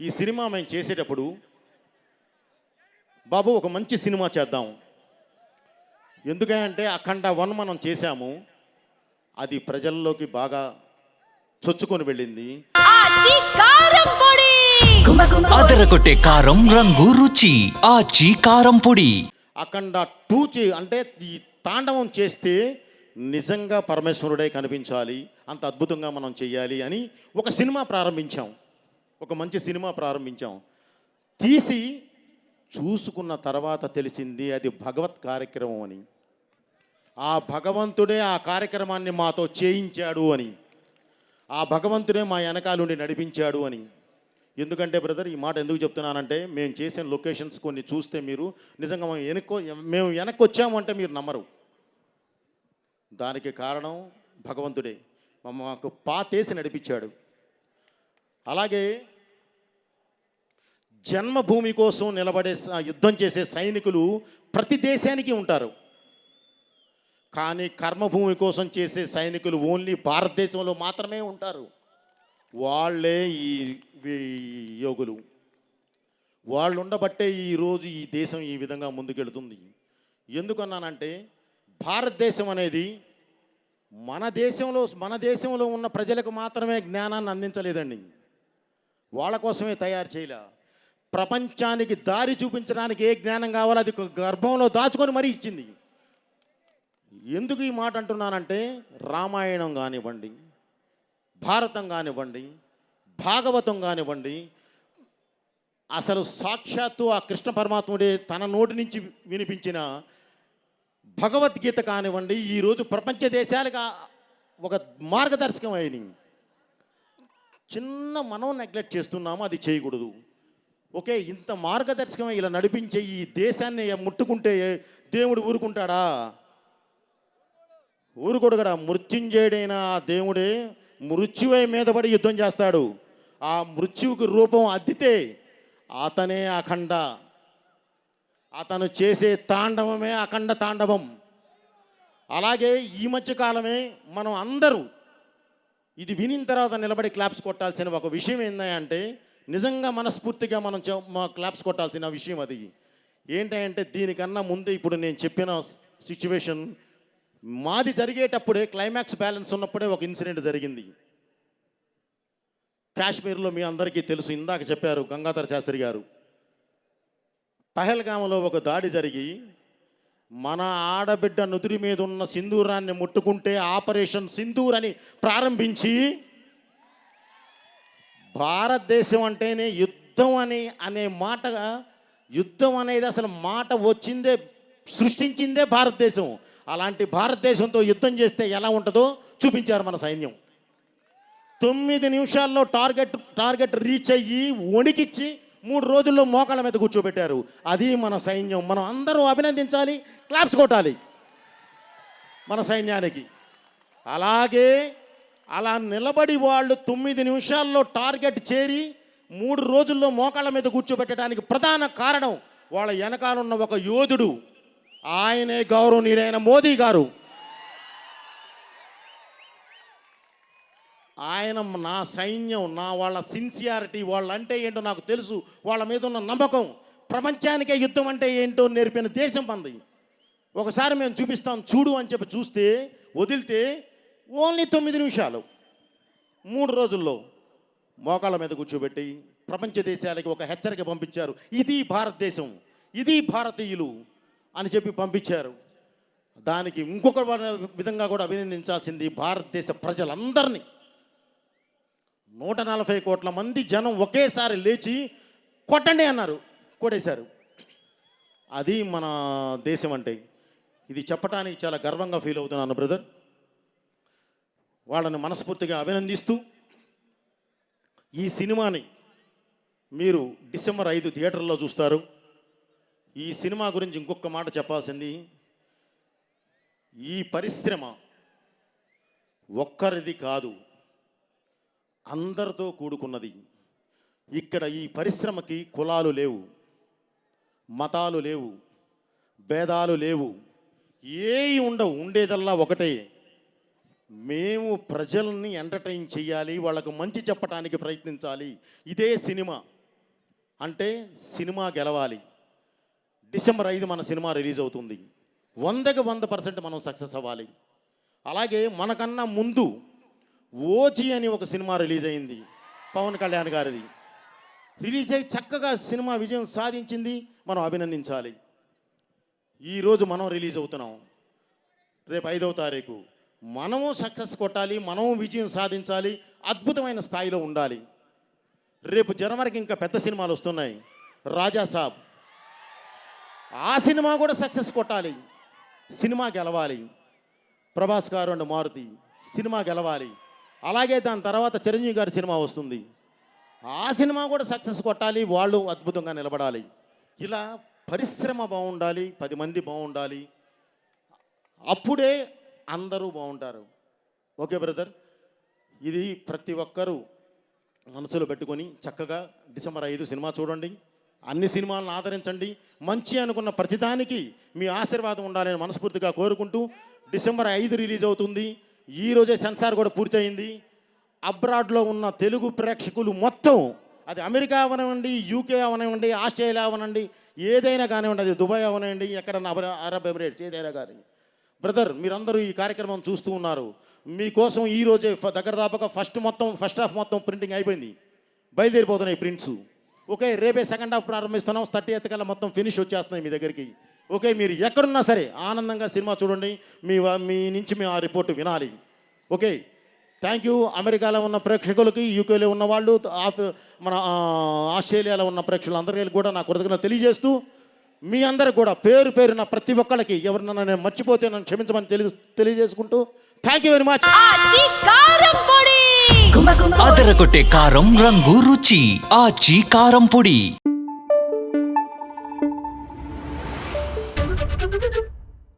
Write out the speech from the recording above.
ఈ సినిమా మేము చేసేటప్పుడు బాబు ఒక మంచి సినిమా చేద్దాం. ఎందుకంటే అఖండ వన్ మనం చేశాము. అది ప్రజల్లోకి బాగా చొచ్చుకొని వెళ్ళింది. ఆచి కారం పొడి! అదరగొట్టే కారం రంగు రుచి. ఆచి కారం పొడి. అఖండ టూ చే అంటే ఈ తాండవం చేస్తే నిజంగా పరమేశ్వరుడే కనిపించాలి. అంత అద్భుతంగా మనం చెయ్యాలి అని ఒక సినిమా ప్రారంభించాం. ఒక మంచి సినిమా ప్రారంభించాం. తీసి చూసుకున్న తర్వాత తెలిసింది అది భగవత్ కార్యక్రమం అని. ఆ భగవంతుడే ఆ కార్యక్రమాన్ని మాతో చేయించాడు అని. ఆ భగవంతుడే మా వెనకాలుండి నడిపించాడు అని. ఎందుకంటే బ్రదర్ ఈ మాట ఎందుకు చెప్తున్నానంటే మేము చేసిన లొకేషన్స్ కొన్ని చూస్తే మీరు నిజంగా మేము వెనక్కి మేము వెనక్కి వచ్చామంటే మీరు నమ్మరు. దానికి కారణం భగవంతుడే. మాకు పాతేసి నడిపించాడు. అలాగే జన్మభూమి కోసం నిలబడే యుద్ధం చేసే సైనికులు ప్రతి దేశానికి ఉంటారు. కానీ కర్మభూమి కోసం చేసే సైనికులు ఓన్లీ భారతదేశంలో మాత్రమే ఉంటారు. వాళ్ళే ఈ ఈ యోగులు. వాళ్ళు ఉండబట్టే ఈరోజు ఈ దేశం ఈ విధంగా ముందుకెళ్తుంది. ఎందుకన్నానంటే భారతదేశం అనేది మన దేశంలో మన దేశంలో ఉన్న ప్రజలకు మాత్రమే జ్ఞానాన్ని అందించలేదండి. వాళ్ళ కోసమే తయారు చేయలే. ప్రపంచానికి దారి చూపించడానికి ఏ జ్ఞానం కావాలో అది గర్భంలో దాచుకొని మరీ ఇచ్చింది. ఎందుకు ఈ మాట అంటున్నానంటే రామాయణం కానివ్వండి భారతం కానివ్వండి భాగవతం కానివ్వండి అసలు సాక్షాత్తు ఆ కృష్ణ పరమాత్ముడే తన నోటి నుంచి వినిపించిన భగవద్గీత కానివ్వండి ఈరోజు ప్రపంచ దేశాలకు ఒక మార్గదర్శకం అయినాయి. చిన్న మనం నెగ్లెక్ట్ చేస్తున్నాము అది చేయకూడదు. ఓకే ఇంత మార్గదర్శకమే ఇలా నడిపించే ఈ దేశాన్ని ముట్టుకుంటే దేవుడు ఊరుకుంటాడా? ఊరుకోడు కదా మృత్యుంజయుడైన ఆ దేవుడే మృత్యువై మీద పడి యుద్ధం చేస్తాడు. ఆ మృత్యువుకి రూపం అద్దితే అతనే అఖండ. అతను చేసే తాండవమే అఖండ తాండవం. అలాగే ఈ మధ్యకాలమే మనం అందరూ ఇది వినిన తర్వాత నిలబడి క్లాప్స్ కొట్టాల్సిన ఒక విషయం ఏంటంటే నిజంగా మనస్ఫూర్తిగా మనం క్లాప్స్ కొట్టాల్సిన విషయం అది. ఏంటంటే దీనికన్నా ముందే ఇప్పుడు నేను చెప్పిన సిచ్యువేషన్ మాది జరిగేటప్పుడే క్లైమాక్స్ బ్యాలెన్స్ ఉన్నప్పుడే ఒక ఇన్సిడెంట్ జరిగింది. కాశ్మీర్లో మీ అందరికీ తెలుసు ఇందాక చెప్పారు గంగాధర శాస్త్రి గారు. పహల్గామలో ఒక దాడి జరిగి మన ఆడబిడ్డ నుదురి మీద ఉన్న సింధూరాన్ని ముట్టుకుంటే ఆపరేషన్ సింధూర్ అని ప్రారంభించి భారతదేశం అంటేనే యుద్ధం అని అనే మాట యుద్ధం అనేది అసలు మాట వచ్చిందే సృష్టించిందే భారతదేశం. అలాంటి భారతదేశంతో యుద్ధం చేస్తే ఎలా ఉంటుందో చూపించారు మన సైన్యం. తొమ్మిది నిమిషాల్లో టార్గెట్ టార్గెట్ రీచ్ అయ్యి వణికిచ్చి మూడు రోజుల్లో మోకాళ్ళ మీద కూర్చోబెట్టారు. అది మన సైన్యం. మనం అందరూ అభినందించాలి క్లాప్స్ కొట్టాలి మన సైన్యానికి. అలాగే అలా నిలబడి వాళ్ళు తొమ్మిది నిమిషాల్లో టార్గెట్ చేరి మూడు రోజుల్లో మోకాళ్ళ మీద కూర్చోబెట్టడానికి ప్రధాన కారణం వాళ్ళ వెనకాలన్న ఒక యోధుడు. ఆయనే గౌరవనీయుడైన మోదీ గారు. ఆయన నా సైన్యం నా వాళ్ళ సిన్సియారిటీ వాళ్ళు అంటే ఏంటో నాకు తెలుసు. వాళ్ళ మీద ఉన్న నమ్మకం. ప్రపంచానికే యుద్ధం అంటే ఏంటో నేర్పిన దేశం పంది. ఒకసారి మేము చూపిస్తాం చూడు అని చెప్పి చూస్తే వదిలితే ఓన్లీ తొమ్మిది నిమిషాలు. మూడు రోజుల్లో మోకాళ్ళ మీద కూర్చోబెట్టి ప్రపంచ దేశాలకి ఒక హెచ్చరిక పంపించారు. ఇది భారతదేశం ఇది భారతీయులు అని చెప్పి పంపించారు. దానికి ఇంకొక విధంగా కూడా అభినందించాల్సింది భారతదేశ ప్రజలందరినీ. నూట నలభై కోట్ల మంది జనం ఒకేసారి లేచి కొట్టండి అన్నారు కొట్టేశారు. అది మన దేశం అంటే. ఇది చెప్పడానికి చాలా గర్వంగా ఫీల్ అవుతున్నాను బ్రదర్. వాళ్ళని మనస్ఫూర్తిగా అభినందిస్తూ ఈ సినిమాని మీరు డిసెంబర్ ఐదు థియేటర్లో చూస్తారు. ఈ సినిమా గురించి ఇంకొక మాట చెప్పాల్సింది ఈ పరిశ్రమ ఒక్కరిది కాదు అందరితో కూడుకున్నది. ఇక్కడ ఈ పరిశ్రమకి కులాలు లేవు మతాలు లేవు భేదాలు లేవు. ఏవి ఉండవు ఉండేదల్లా ఒకటే. మేము ప్రజల్ని ఎంటర్టైన్ చేయాలి వాళ్ళకు మంచి చెప్పడానికి ప్రయత్నించాలి. ఇదే సినిమా. అంటే సినిమా గెలవాలి. డిసెంబర్ ఐదు మన సినిమా రిలీజ్ అవుతుంది. వందకి వంద పర్సెంట్ మనం సక్సెస్ అవ్వాలి. అలాగే మనకన్నా ముందు ఓజీ అని ఒక సినిమా రిలీజ్ అయింది పవన్ కళ్యాణ్ గారిది. రిలీజ్ అయ్యి చక్కగా సినిమా విజయం సాధించింది. మనం అభినందించాలి. ఈరోజు మనం రిలీజ్ అవుతున్నాం. రేపు ఐదవ తారీఖు. మనము సక్సెస్ కొట్టాలి మనము విజయం సాధించాలి అద్భుతమైన స్థాయిలో ఉండాలి. రేపు జనవరికి ఇంకా పెద్ద సినిమాలు వస్తున్నాయి. రాజా సాబ్. ఆ సినిమా కూడా సక్సెస్ కొట్టాలి. సినిమా గెలవాలి. ప్రభాస్ గారు అండ్ మారుతి. సినిమా గెలవాలి. అలాగే దాని తర్వాత చిరంజీవి గారి సినిమా వస్తుంది. ఆ సినిమా కూడా సక్సెస్ కొట్టాలి వాళ్ళు అద్భుతంగా నిలబడాలి. ఇలా పరిశ్రమ బాగుండాలి పది మంది బాగుండాలి. అప్పుడే అందరూ బాగుంటారు. Okay brother? ఇది ప్రతి ఒక్కరూ మనసులో పెట్టుకొని చక్కగా డిసెంబర్ ఐదు సినిమా చూడండి. అన్ని సినిమాలను ఆదరించండి. మంచి అనుకున్న ప్రతిదానికి మీ ఆశీర్వాదం ఉండాలని మనస్ఫూర్తిగా కోరుకుంటూ డిసెంబర్ ఐదు రిలీజ్ అవుతుంది. ఈ రోజే సెన్సార్ కూడా పూర్తయింది. అబ్రాడ్లో ఉన్న తెలుగు ప్రేక్షకులు మొత్తం అది అమెరికా అవనివ్వండి యూకే అవనివ్వండి ఆస్ట్రేలియా అవనండి ఏదైనా కానివ్వండి అది దుబాయ్ అవనివ్వండి ఎక్కడన్నా అరబ్ ఎమిరేట్స్ ఏదైనా కానీ. బ్రదర్ మీరందరూ ఈ కార్యక్రమం చూస్తూ ఉన్నారు. మీకోసం ఈ రోజే దగ్గర దాపక ఫస్ట్ మొత్తం ఫస్ట్ హాఫ్ మొత్తం ప్రింటింగ్ అయిపోయింది. బయలుదేరిపోతున్నాయి ప్రింట్స్. ఓకే రేపే సెకండ్ హాఫ్ ప్రారంభిస్తున్నాం. థర్టీ ఎయిత్ కల్లా మొత్తం ఫినిష్ వచ్చేస్తున్నాయి మీ దగ్గరికి. ఓకే మీరు ఎక్కడున్నా సరే ఆనందంగా సినిమా చూడండి. మీ వా- మీ నుంచి మేము ఆ రిపోర్ట్ వినాలి. Okay thank you. అమెరికాలో ఉన్న ప్రేక్షకులకి యూకేలో ఉన్న వాళ్ళు ఆఫ్- మన ఆస్ట్రేలియాలో ఉన్న ప్రేక్షకులందరికీ కూడా నా కృతజ్ఞత తెలియజేస్తూ మీ అందరికి కూడా పేరు పేరున ప్రతి ఒక్కళ్ళకి ఎవరినైనా నేను మర్చిపోతే నన్ను క్షమించమని తెలియ తెలియజేసుకుంటూ థ్యాంక్ యూ వెరీ మచ్. అదరగొట్టే కారం రంగు రుచి. ఆచి కారం పొడి.